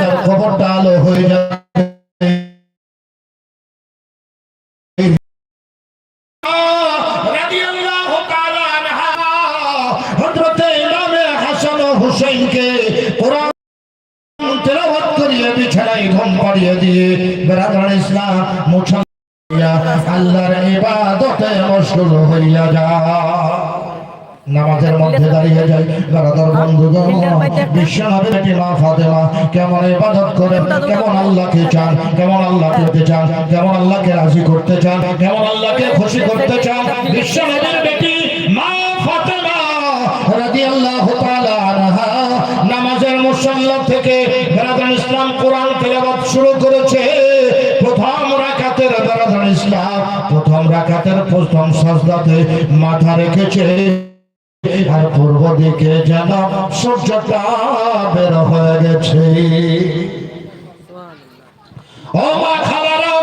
তার খবরটা আলো হয়ে যাবে। রাদিয়াল্লাহু তাআলা আনহা, হযরতে ইমামে হাসান ও হুসাইনকে কোরআন তেলাওয়াত করিয়ে বিছানায় ঘুম পাড়িয়ে দিয়ে বেরাদান ইসলাম আল্লাহর ইবাদতে মশগুল হইয়া যায়। নামাজের মধ্যে দাঁড়িয়ে যাই। বন্ধুগণ বিশ্বনবীর বেটি মা ফাতেমা? কেমন ইবাদত করে কেমন আল্লাহকে চান কেমন আল্লাহ পেতে চান কেমন আল্লাহকে রাজি করতে চান কেমন আল্লাহকে খুশি করতে চান বিশ্বনবীর বেটি মা ফাতেমা? রাদিয়াল্লাহু তাআলা আনহা নামাজের মুসল্লা থেকে ইসলাম কোরআন তেলাওয়াত শুরু করেছে। প্রথম রাকাতের ইসলাম প্রথম রাকাতের প্রথম সাজদাতে মাথা রেখেছে। আর পূর্ব দিকে যেন সূর্যটা বের হয়ে গেছে। ও মা খালারা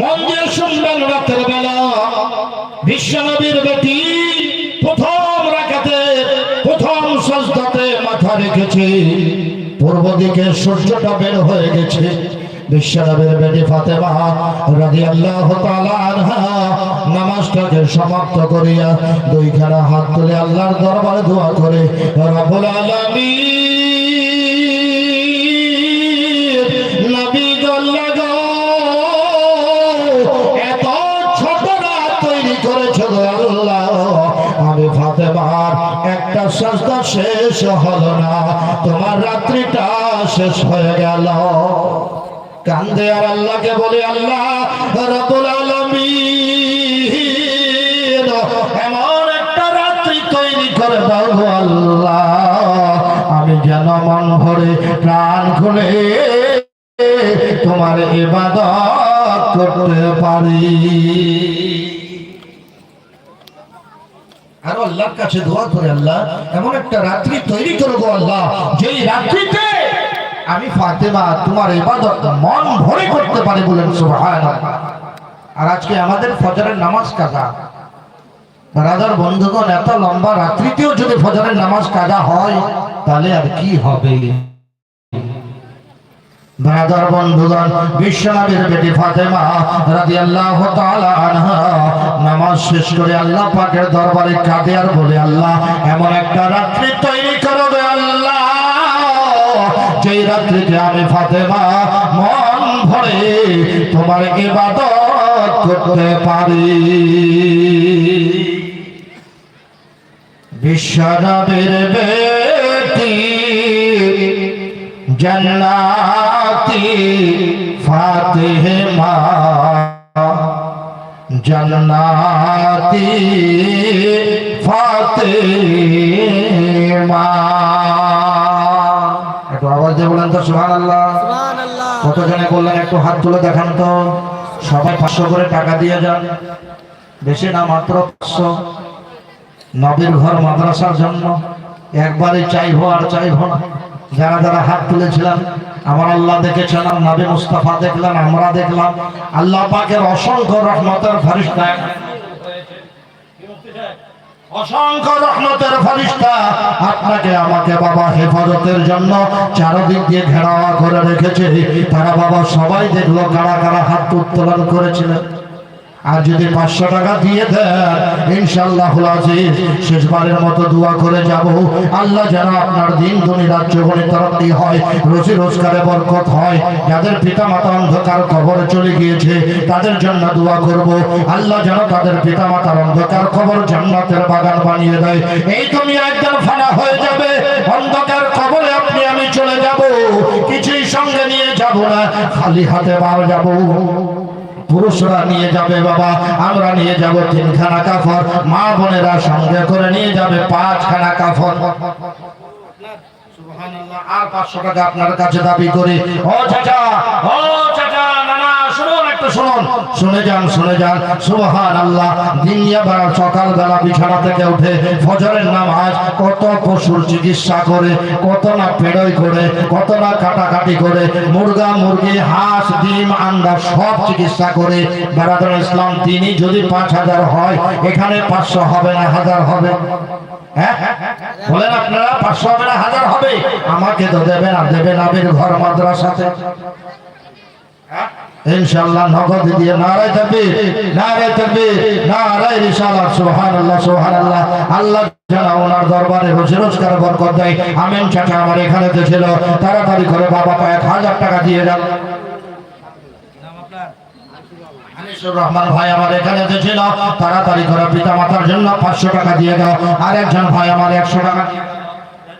মন দিয়ে শুনবেন রাতের বেলা। বিশ্বনবীর বেটি প্রথম রাখাতে প্রথম সজদাতে মাথা রেখেছে। পূর্ব দিকে সূর্যটা বের হয়ে গেছে। বিশ্বনবীর বেটি ফাতেমা রাদিয়াল্লাহু তাআলা সমাপ্ত করিয়া দুইখানা হাত তুলে আল্লাহর দরবারে দোয়া করে ছোট আল্লাহ। আমি একটা শেষ হলো না, তোমার রাত্রিটা শেষ হয়ে গেল। কান্দে আর আল্লাহকে বলে, আল্লাহ আলামিন, এমন একটা রাত্রি তৈরি করে দাও আল্লাহ। আমি যেন মন ভরে প্রাণ খুলে তোমার ইবাদত করতে পারি। আর আল্লাহর কাছে দোয়া করে, আল্লাহ, এমন একটা রাত্রি তৈরি করব আল্লাহ, যেই রাত্রিতে আমি ফাতেমা, তোমার ইবাদত মন ভরে করতে পারি বলেন সুবহানাল্লাহ। আর আজকে আমাদের ফজরের নামাজ কাজা? রাজার বন্ধুগণ, এত লম্বা রাত্রিতেও যদি ফজরের নামাজ কাজা হয়, তাহলে আর কি হবে? ব্রাদার বন্ধুগণ, বিশ্বনবীর বেটি ফাতেমা রাদিয়াল্লাহু তাআলা আনহা নামাজ শেষ করে আল্লাহ পাকের দরবারে কাঁদে আর বলে, আল্লাহ, এমন একটা রাত্রি তৈরি রাত্রিতে আমি ফাতেমা, মন ভরে তোমার ইবাদত করতে পারি। বিশ্বনবীর বেটি, জন্নাতি ফাতেমা জন্নাতি ফাতেমা। একটু আওয়াজ দিয়ে বলেন তো সুবহানাল্লাহ। সুবহানাল্লাহ। কতজনে বললেন একটু হাত তুলে দেখান তো। সবাই পাঁচশো করে টাকা দিয়ে যান। বেশি না মাত্র পাঁচশো। নবীর ঘর মাদ্রাসার জন্য। একবারই চাইব আর চাইব না। যারা যারা হাত তুলেছিলাম আমার আল্লাহ দেখেছেন নবী মুস্তাফা দেখলাম আমরা দেখলাম। আল্লাহ পাকের অসংখ্য রহমতের ফরিস্তা অসংখ্য রহমতের ফরিস্তা। আপনাকে আমাকে বাবা হেফাজতের জন্য চারদিক দিয়ে ঘেরাওয়া করে রেখেছে। তারা বাবা সবাই দেখল কারা কারা হাত উত্তোলন করেছিলেন। আর যদি পাঁচশো টাকা দিয়ে দেন ইনশাল্লাহ শেষবারের মতো দোয়া করে যাব। আল্লাহ যেন আপনার দিন ধনী রাজ্য গণে তরক্কি হয়, রোজি রোজগারে বরকত হয়। যাদের পিতা মাতা অন্ধকার কবরে চলে গিয়েছে, তাদের জন্য দোয়া করব। আল্লাহ যেন তাদের পিতা মাতার অন্ধকার কবর জান্নাতের বাগান বানিয়ে দেয়। এই তুমি একদম ফানা হয়ে যাবে। অন্ধকার কবরে আপনি, আমি চলে যাব। কিছুই সঙ্গে নিয়ে যাব না, খালি হাতে বার যাব। পুরুষরা নিয়ে যাবে বাবা, আমরা নিয়ে যাব তিনখানা কাফর মা বোনেরা সঙ্গে করে নিয়ে যাবে পাঁচখানা কাফর আর পাঁচশো টাকা আপনার কাছে দাবি করি। ও চাচা ও চাচা, নানা। একটু শুনুন শুনে যান শুনে যান। সুবহান আল্লাহ দিনিয়া বেলা সকালবেলা বিছানা থেকে উঠে ফজরের নামাজ, কত পশুর চিকিৎসা করে, কত না পেড়ই করে, কত না কাটাকাটি করে, মুরগা, মুরগি, হাঁস, ডিম, আন্ডা সব চিকিৎসা করে। বেড়াদুল ইসলাম তিনি যদি পাঁচ হাজার হয়, এখানে পাঁচশো হবে না, হাজার হবে? হ্যাঁ? বলেন আপনারা, পাঁচশো হবে হাজার হবে? আমাকে তো দেবেন আর দেবেন আবির ঘর মাদ্রাসাতে। ইনশাআল্লাহ নগদ দিয়ে নারায় তাকবীর নারায় তাকবীর, নারায় রিসালাত সুবহানাল্লাহ সুবহানাল্লাহ। আল্লাহ যেন ওনার দরবারে রোজ রোজগার বরকত দেয়। আমিন, চাচা আমার এখানে ছিল। তাড়াতাড়ি করে বাবা পায় এক হাজার টাকা দিয়ে গেল রহমান ভাই আমার এখানে তো ছিল। তাড়াতাড়ি করে পিতা মাতার জন্য পাঁচশো টাকা দিয়ে দাও। আর একজন ভাই আমার একশো টাকা দিয়ে দাও। লাফির দ্বারায়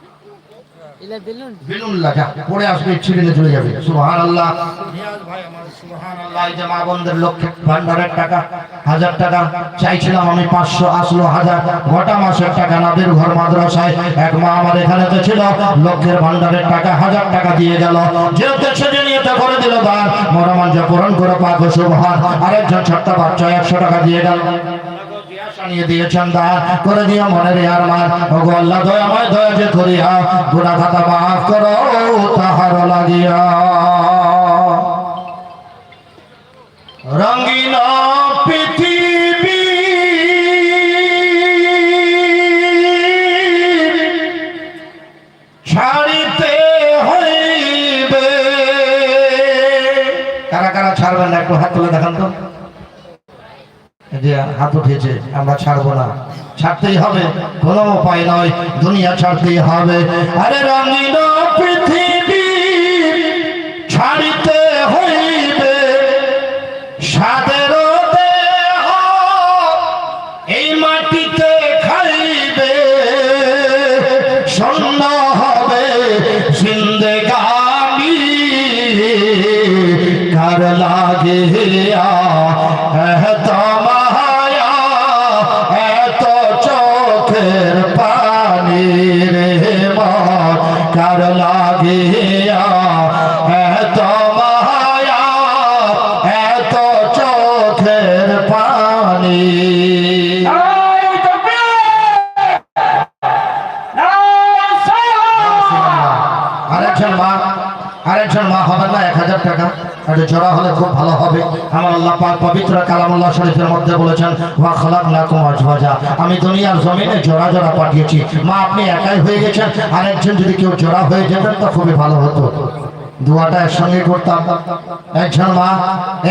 বেলুন। লাগা পড়ে আসবে ছিড়ে চলে যাবে। সুবহানাল্লাহ। নিয়াজ ভাই আমার সুবহানাল্লাহ এই যে মা বোনদের লক্ষ্যে ভান্ডারের টাকা হাজার টাকা চাইছিলাম আমি পাঁচশো আসলো হাজার। গোটা মাসের টাকা নাদের ঘর মাদ্রাসায়। এক মা আমার এখানে তো ছিল লক্ষ্যের ভান্ডারের টাকা হাজার টাকা দিয়ে গেল। যে উদ্দেশ্যে যে নিয়তে করে দিল পূরণ করে পাক সুবহান। আরেকজন ছোট্ট বাচ্চা একশো টাকা দিয়ে গেল। নিয়ে দিয়েছেন দান করে দিও মনের আর মার ওগো আল্লাহ, দয়াময় দয়া যে করিয়া, গুনাহ খাতা মাফ করো তাহার লাগিয়া। রঙিন হাত উঠেছে আমরা ছাড়বো না। ছাড়তেই হবে, কোনো উপায় নয়, দুনিয়া ছাড়তেই হবে। আরে রঙিন পৃথিবী ছাড়িতে হইবে সাদের জোড়া হলে খুব ভালো হবে। আমার আল্লাহ পাক পবিত্র কালামুল্লাহ শরীফের মধ্যে বলেছেন, ওয়া খালাকনাকুম আজওয়াজা। আমি দুনিয়ার জমিনে জোড়া জোড়া পাঠিয়েছি। মা, আপনি একাই হয়ে গেছেন। আরেকজন যদি কেউ জোড়া হয়ে যেতেন তো খুবই ভালো হতো। দুয়াটা একসঙ্গে করতাম। একজন মা,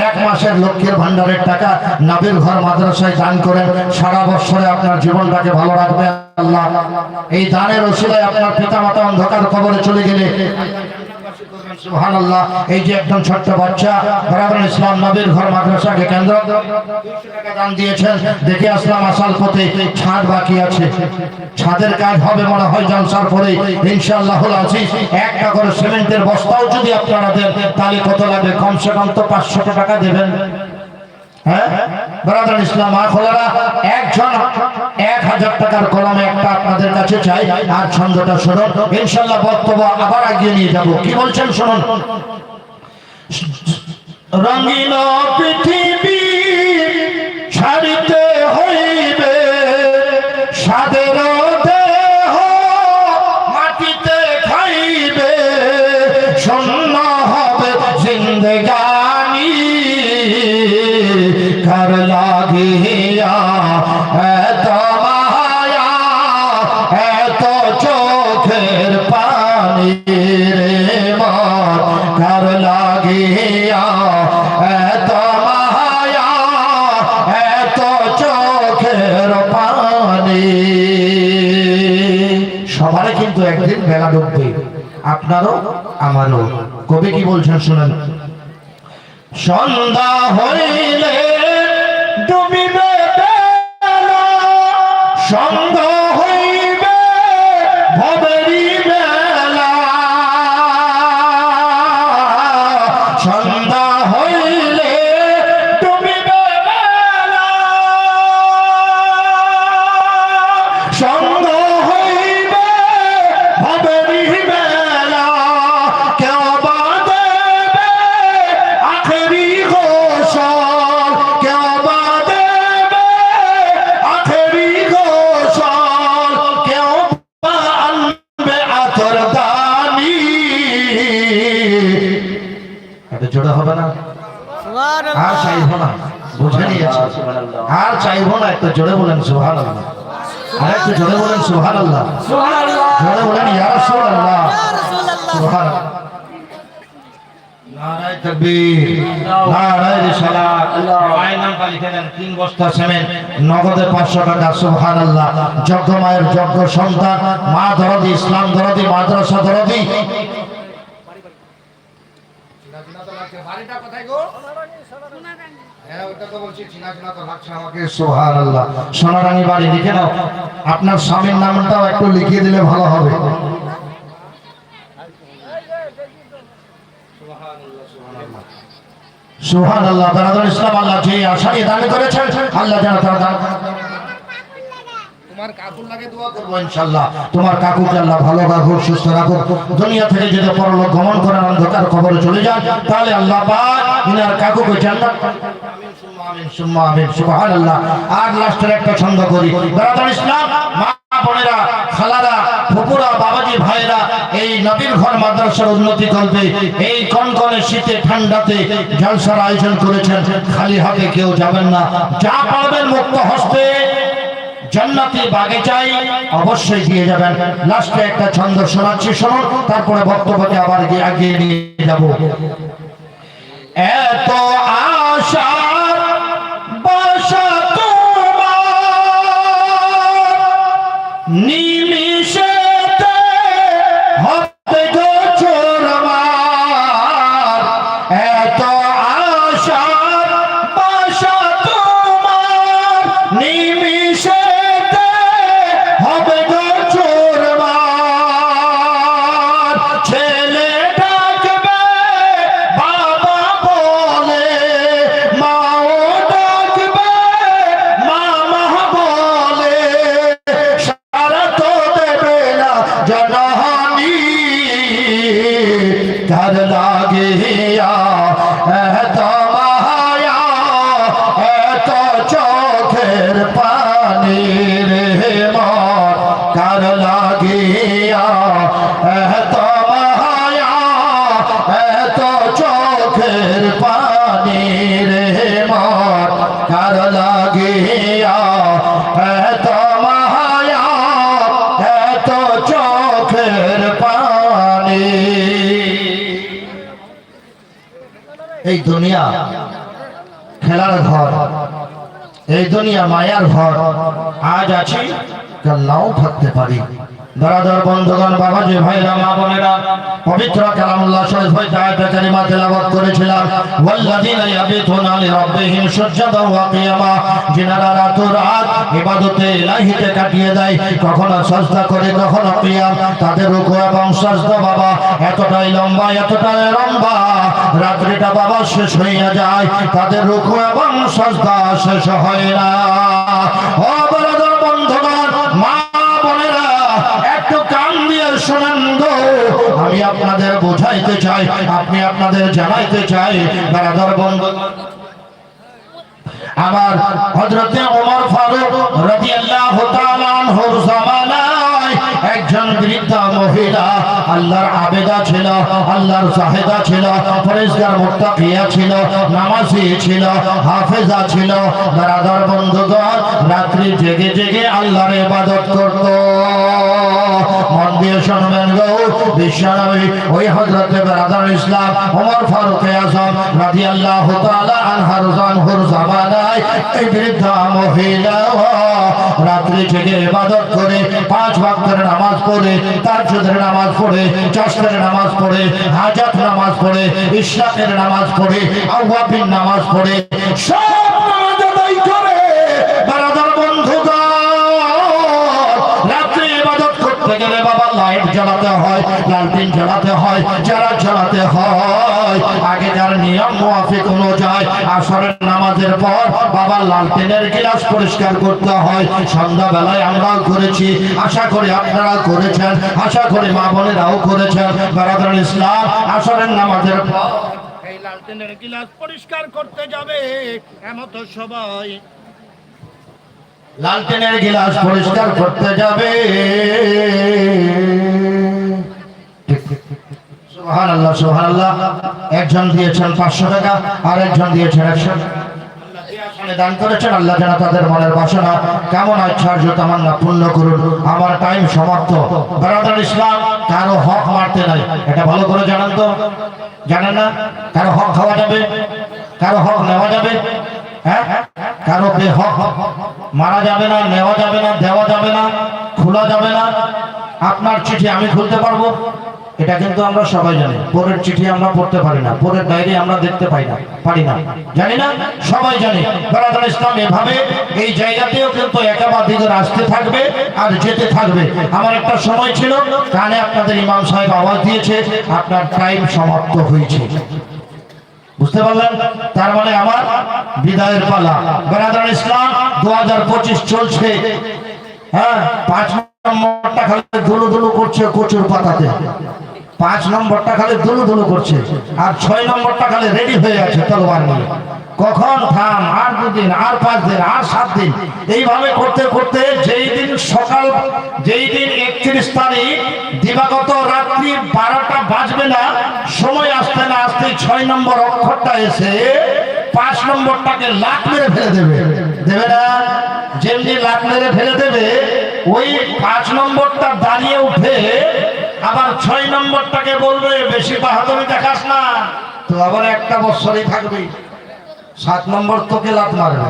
এক মাসের লক্ষ্যের ভান্ডারের টাকা নাবির ঘর মাদ্রাসায় দান করেন। সারা বছরে আপনার জীবনটাকে ভালো রাখবে আল্লাহ। এই দানের ওসিলায় আপনার পিতা মাতা অন্ধকার কবরে চলে গেলে এই যে একজন ছোট্ট বাচ্চা নবীর ঘর কেন্দ্র করে 200 টাকা দান দিয়েছেন। দেখে আসলাম আসাল বাকি আছে। ছাদের কাজ হবে মনে হয় জলসার পরে ইনশাআল্লাহ আজিজ একটা করে সিমেন্টের বস্তাও যদি আপনারা দেন, তাহলে কত লাগবে? কমসে কম তো পাঁচশো টাকা দেবেন। হ্যাঁ? ইসলাম একজন, এক হাজার টাকার কলমে একটা আপনাদের কাছে চাই, আর ছন্দটা শুনুন। ইনশাল্লাহ বক্তব্য আবার এগিয়ে নিয়ে যাব। কি বলছেন শুনুন? রঙিন পৃথিবী ছাড়িতে আমারও কবি কি বলছেন শুনেন? সন্ধ্যা হইলে ডুবিবে সন্ধ্যা জোরে বলেন সুহান আল্লাহ আর একটু জোরে বলেন সুহান আল্লাহ জোরে বলেন ইয়া রাসূলুল্লাহ। সুবহান নারায়ে তাকবীর নারায়ে রিসালাত। আয়নাম পালি দেন তিন বস্তা সিমেন্ট নগদে 500 টাকা সুবহানাল্লাহ। যজ্ঞ মায়ের যজ্ঞ সন্তান মা দরদি ইসলাম দরদি মাদ্রাসা দরদি বাড়িটা কোথায় গো? হ্যাঁ ওটা তো বলছি চিনা চিনা তো লাগছে আমাকে সুবহানাল্লাহ। সোনারানী বাড়ি লিখে নাও। আপনার স্বামীর নামটাও একটু লিখিয়ে দিলে ভালো হবে। সুহান আল্লাহ দানাদুল ইসলাম আল্লাহ যে আশা দান করেছেন আল্লাহ যেন তারা তোমার কাকুর লাগে দোয়া ইনশাআল্লাহ। তোমার কাকুকে আল্লাহ ভালো রাখুক সুস্থ রাখুক। দুনিয়া থেকে পরলোক গমন অন্ধকার খবরে চলে যান তাহলে আল্লাহ পাক ইনার কাকুকে জান্নাত সুবহানাল্লাহ। আর লাস্টের একটা ছন্দ করি। দানাদুল ইসলাম এই উন্নতি করবে এই কনকনে শীতে, ঠান্ডাতে জলসার আয়োজন করেছেন। খালি হাতে কেউ যাবেন না। যা পাবেন মুক্ত হস্তে। জান্নাতি বাগিচায় অবশ্যই দিয়ে যাবেন। লাস্টে একটা ছন্দ শোনাচ্ছি শুনুন তারপরে বক্তব্যকে আবার গিয়ে এগিয়ে নিয়ে যাব। এত আশা, বাসা তোমার তার লাগিয়া এত মায়া এত চোখের পানি রে মর কার লাগিয়া এত মায়া এই দুনিয়া খেলার ঘর এই দুনিয়া মায়ার ঘর আজ আছি কাল নাও থাকতে পারি। দারাদার বন্ধুগণ, বাবাজি ভাইরা, মা বোনেরা, পবিত্র কালামুল্লাহ শরীফ হইতে আয়াতে কারিমা তেলাওয়াত করেছিলাম। ওয়াল্লাযীনা ইয়াবিতুনা লিরাব্বিহিম সুজদান ওয়া কিয়ামা, যিনারা রাত রাত ইবাদতে ইলাহিতে কাটিয়ে দেয়, কখনো সাজদা করে, কখনো কিয়াম, তাদের রুকু এবং সাজদা, বাবা, এতটাই লম্বা এতটাই লম্বা, রাত্রিটা বাবা শেষ হইয়া যায়, তাদের রুকু এবং সাজদা শেষ হয় না। ও বড়দের বন্ধুগণ মা বোনেরা একটু কান দিয়ে আমি আপনাদের বোঝাইতে চাই, আপনি আপনাদের জানাইতে চাই দাদার বন্ধু। আমার হজরতে ওমর ফারুক রাদিয়াল্লাহু তাআলা একজন বৃদ্ধা মহিলা আল্লাহর আবেদা ছিল, আল্লাহর জাহেদা ছিল পরিষ্কার মুত্তাকিয়া ছিল, নামাজি ছিল, হাফেজা ছিল। দাদার বন্ধুগণ, রাত্রি জেগে জেগে আল্লাহর ইবাদত করত। রাত্রি থেকে ইবাদত করে পাঁচ ওয়াক্তের নামাজ পড়ে তাহাজ্জুদের নামাজ পড়ে চাষের নামাজ পড়ে, হাজাত নামাজ পড়ে, ইসলামের নামাজ পড়ে আওয়াবিন নামাজ পড়ে, সব নামাজ জ্বালাতে হয় লালটিন জ্বালাতে হয়, যারা জ্বালাতে হয়, আগে যার নিয়ম মুআফিক অনুযায়ী আসরের নামাজের পর বাবা লালটিনের গিলাস পরিষ্কার করতে হয়। সন্ধ্যা বেলায় আমরাও করেছি, আশা করি আপনারা করেছেন, আশা করি মা বোনেরাও করেছেন। বারাদার ইসলাম, আসরের নামাজের পর এই লালটেনের গিলাস পরিষ্কার করতে যাবে, এমত সবাই। লালটেনের গিলাস পরিষ্কার করতে যাবে। একজন দিয়েছেন পাঁচশো টাকা, আর একজন দিয়েছেন একশো দান করেছেন, আল্লাহ যেন তাদের মনের বাসনা, কেমন আচ্ছার্য তামান্না পূর্ণ করুন। আমার টাইম সমাপ্ত। ব্রাদার ইসলাম, কারও হক মারতে নাই। এটা ভালো করে জানান তো? জানেন না? কারও হক খাওয়া যাবে? কারও হক নেওয়া যাবে? হ্যাঁ? কারও বেহক মারা যাবে না, নেওয়া যাবে না, দেওয়া যাবে না, খোলা যাবে না। আপনার চিঠি আমি খুলতে পারব? এটা কিন্তু আমরা সবাই জানি। পরের চিঠি আমরা পড়তে পারি না। পরের ডায়েরি আমরা দেখতে পাই না, পারি না। জানি না? সবাই জানি। বেড়াদার ইসলাম এভাবে এই জায়গাতেও কিন্তু একাবাদিগর আসতে থাকবে আর যেতে থাকবে। আমার একটা সময় ছিল, কানে আপনাদের ইমাম সাহেব আওয়াজ দিয়েছে, আপনার টাইম সমাপ্ত হয়েছে। বুঝতে পারলেন? তার মানে আমার বিদায়ের পালা। বেড়াদার ইসলাম দু হাজার পঁচিশ চলছে। হ্যাঁ পাঁচ নম্বরটা খালি ধুলো ধুলো করছে কচুর পাতাতে। পাঁচ নম্বরটা খালি ধুলো ধুলো করছে, আর ছয় নম্বরটা খালি রেডি হয়ে আছে তলোয়ার নিয়ে। কখন, থাম, আর দুদিন, আর পাঁচ দিন, আর সাত দিন। এইভাবে করতে করতে যেই দিন সকাল, যেই দিন একত্রিশ তারিখ, দিবাগত রাত্রি বারোটা বাজবে না, সময় আসতে না আসতে ছয় নম্বর অক্ষরটা এসে পাঁচ নম্বরটাকে লাখ মেরে ফেলে দেবে। দেবে না? যেমনি লাখ মেরে ফেলে দেবে, ওই পাঁচ নম্বরটা দাঁড়িয়ে উঠে আবার ছয় নম্বরটাকে বলবে, বেশি বাহাদুরি দেখাস না। তো আবার একটা বছরই থাকবি। সাত নম্বর তোকে লাভ মারবে।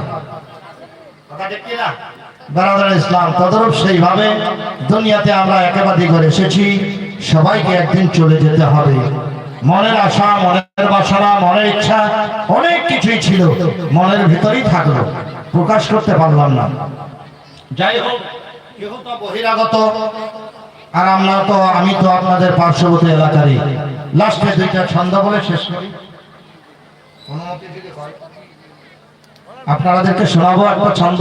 কি ইসলাম, তদরূপ সেইভাবে দুনিয়াতে আমরা একেবারে করে এসেছি, সবাইকে একদিন চলে যেতে হবে। মনের আশা, মনের বাসনা, মনের ইচ্ছা, অনেক কিছুই ছিল, মনের ভিতরেই থাকল, প্রকাশ করতে পারলাম না। যাই হোক বহিরাগত আর আমরা তো, আমি তো আপনাদের পার্শ্ববর্তী এলাকারই। লাস্টে দুইটা ছন্দ বলে শেষ করি। আপনাদেরকে শোনাবো একটা ছন্দ।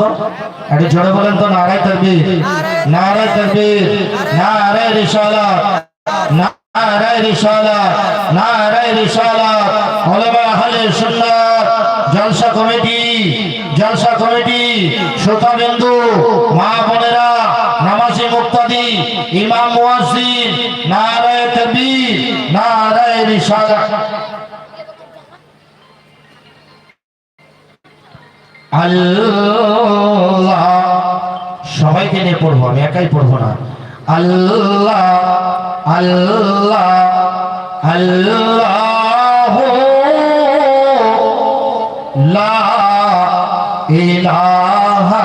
একটু জোরে বলেন তো, নারায় তকবীর নারায় তকবীর নারায় রিসালাত নারায় রিসালাত নারায় রিসালাত ওলামা আহলে সুন্নাত। জলসা কমিটি। জলসা কমিটি। শ্রোতাবিন্দু, মা বোনেরা। মুক্তাদি ইমাম আল্লাহ, সবাইকে নিয়ে পড়ব, আমি একাই পড়ব না। আল্লাহ আল্লাহ আল্লাহ লা ইলাহা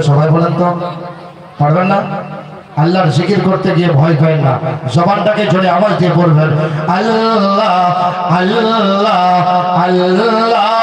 জোরে সবাই বলেন তো। পারবেন না? আল্লাহর জিকির করতে গিয়ে ভয় পায় না। জবানটাকে জোরে আওয়াজ দিয়ে বলবেন, আল্লাহ আল্লাহ আল্লাহ।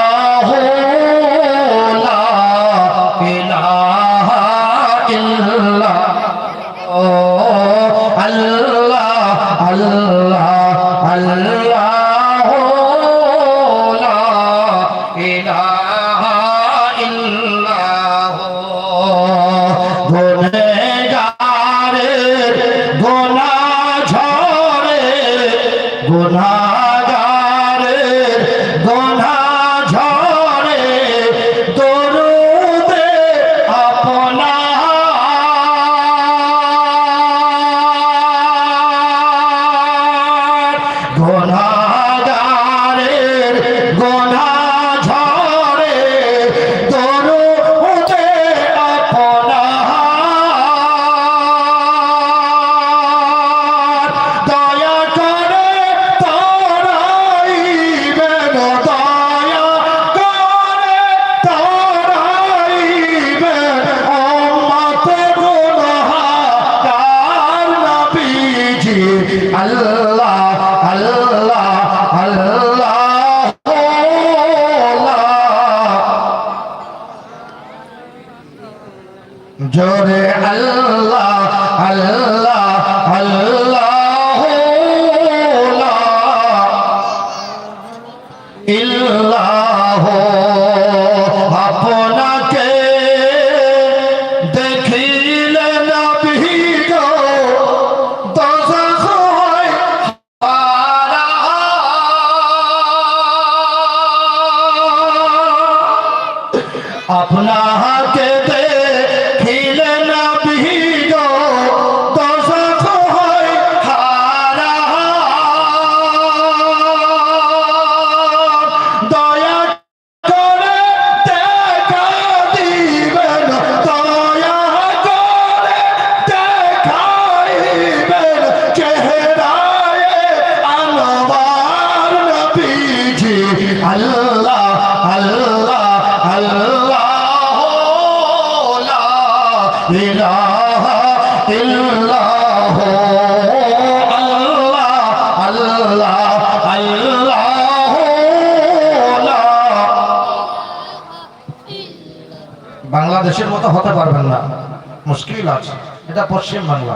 এটা পশ্চিম বাংলা।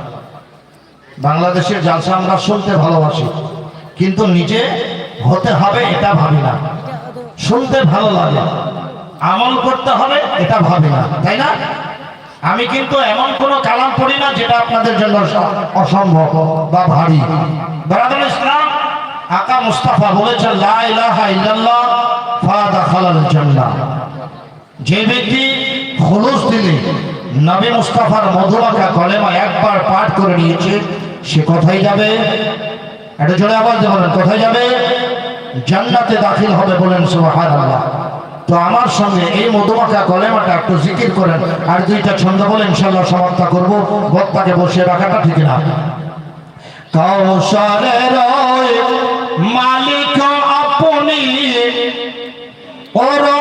বাংলাদেশের জালসা আমরা শুনতে ভালোবাসি, কিন্তু নিজে হতে হবে এটা ভাবি না। শুনতে ভালো লাগে, আমল করতে হবে এটা ভাবি না, তাই না? আমি কিন্তু এমন কোনো কালাম পড়ি না যেটা আপনাদের জন্য অসম্ভব বা ভারী। বরাদুল ইসলাম, আকা মুস্তাফা বলেছেন, লা যে ব্যক্তি খোলস দিলে নবী মুস্তাফার মধুমাখা কলেমা একবার পাঠ করে নিয়েছে। সে কোথায় যাবে? এটা জোরে আবার বলেন, কোথায় যাবে? জান্নাতে দাখিল হবে বলেন, সুবহানাল্লাহ। তো আমার সঙ্গে এই মধুমাখা কলেমাটা একটু জিকির করেন, আর দুইটা ছন্দ বলে ইনশাল্লাহ সমাপ্ত করব, বক্তাকে বসে রাখাটা ঠিক না। কৌশলের মালিক আপনি কোরআনে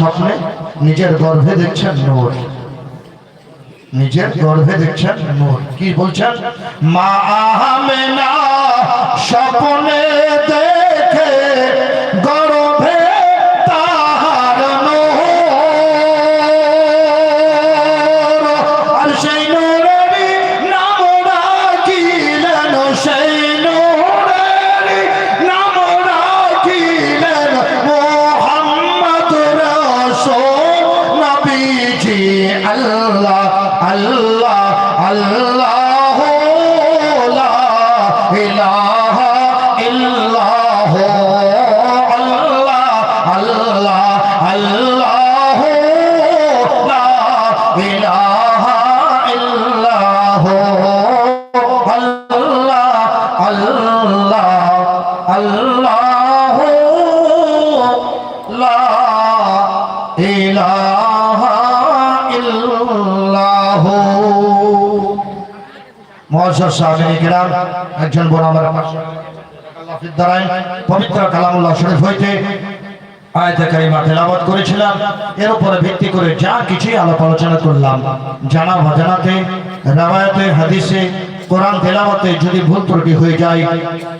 স্বপ্নে নিজের গর্ভে দেখছেন নূর। নিজের গর্ভে দেখছেন নূর। কি বলছেন? মা আহমেনা স্বপ্নে একজন বোন আমার পবিত্র কালামুল্লাহ শরীফ হইতে আয়তাকারী মাঠে আবাদ করেছিলাম। এর উপরে ভিত্তি করে যা কিছুই আলাপ আলোচনা করলাম। জানা ভাজানাতে রাওয়ায়াতে, হাদিসে কোরআন তেলাওয়াতে যদি ভুল ত্রুটি হয়ে যায়,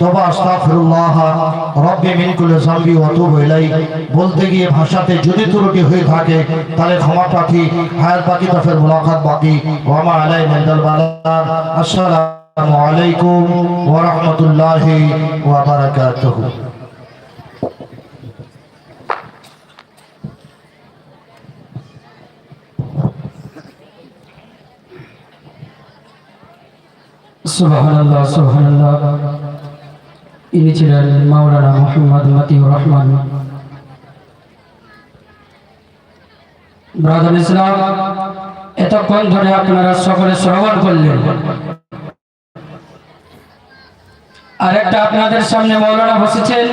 তবে আস্তাগফিরুল্লাহ, রব্বি মিন কুল্লি যামবি ওয়া তুবু ইলাই বলতে গিয়ে ভাষাতে যদি ত্রুটি হয়ে থাকে, তাহলে ক্ষমা প্রার্থী, হায়াত বাকি, তাফের মুলাকাত বাকি। ওয়া মা আলাই মিনাল বালাগ। আসসালামু আলাইকুম ওয়া রাহমাতুল্লাহি ওয়া বারাকাতুহু। সুবহানাল্লাহ সুবহানাল্লাহ। ইনি ছিলেন মাওলানা মোহাম্মদ মতিউর রহমান। ব্রাদার ইসলাম, এতক্ষণ ধরে আপনারা সকলে শ্রবণ করলেন। আরেকটা আপনাদের সামনে মৌলানা বসেছেন।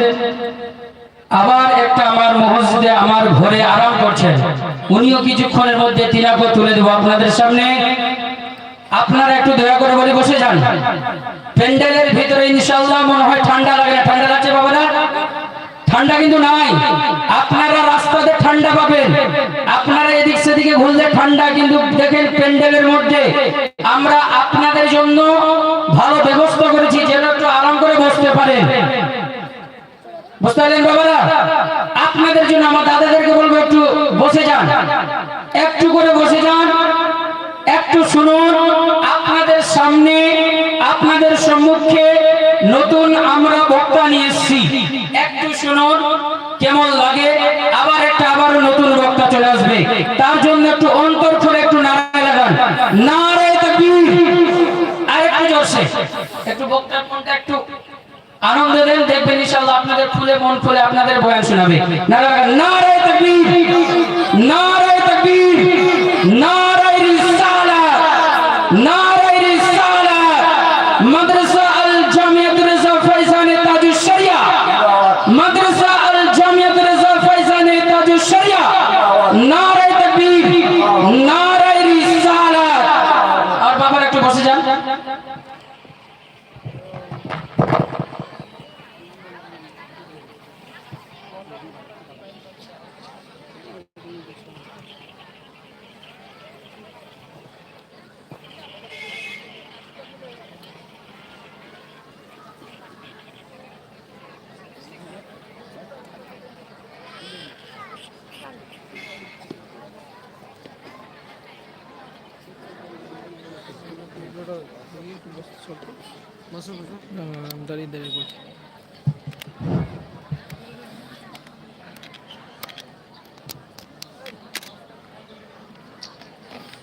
আবার একটা আমার মসজিদে আমার ঘরে আরাম করছেন। উনিও কিছুক্ষণের মধ্যে তিনাকে তুলে দেবো আপনাদের সামনে। আপনারা একটু দয়া করে বলে বসে যান। প্যান্ডেলের ভিতরে ইনশাআল্লাহ মনে হয় ঠান্ডা লাগে না। ঠান্ডা লাগছে বাবা না ঠান্ডা কিন্তু নাই। আপনারা রাস্তাতে ঠান্ডা পাবেন। আপনারা এদিক সেদিকে ঘুরলে ঠান্ডা কিন্তু দেখেন প্যান্ডেলের মধ্যে। আমরা আপনাদের জন্য ভালো ব্যবস্থা করেছি, যেন একটু আরাম করে বসতে পারেন। বুঝতে পারলেন বাবারা? আপনাদের জন্য আমার দাদাদেরকে বলব একটু বসে যান। একটু করে বসে যান একটু শুনুন আপনাদের সামনে আপনাদের সম্মুখে নতুন আমরা বক্তা নিয়ে এসেছি একটু শুনুন, কেমন লাগে? আবার একটা, আবার নতুন বক্তা চলে আসবে। তার জন্য একটু অন্তর খুলে একটু নারায় লাগান। নারায় তাকবীর। আর একটু জোরসে। একটু বক্তার মনটা একটু আনন্দ দেন, দেখবেন ইনশাআল্লাহ আপনাদের খুলে মন খুলে আপনাদের বয়ান শোনাবে। নারায় নারায় তাকবীর। নারায় তাকবীর। নারায় রিসালাত। নারায় রিসালাত মাদ্রাসা আল জামিয়াত রেজা ফয়সানে তাজুশ শরিয়া মাদ্রাসা আল জামিয়াত রেজা ফয়সানে তাজুশ শরিয়া নারায় তাকবীর নারায় রিসালাত আর বাবার একটু বসে যান বসো বসো দাঁড়িয়ে দাঁড়িয়ে করছি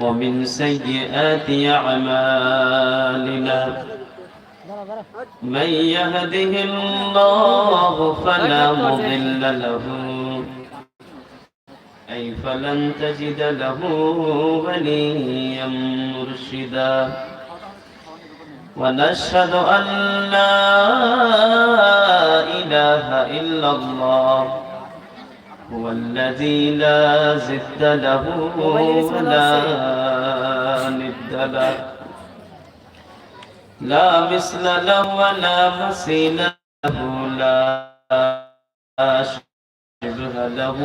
ومن سيئات أعمالنا من يهده الله فلا مضل له. أي فلن تجد له وليا مرشدا. ونشهد أن لا إله إلا الله. هو الذي لا زد له ولا ند له. لا مثل له ولا مثيل له. لا شبه له.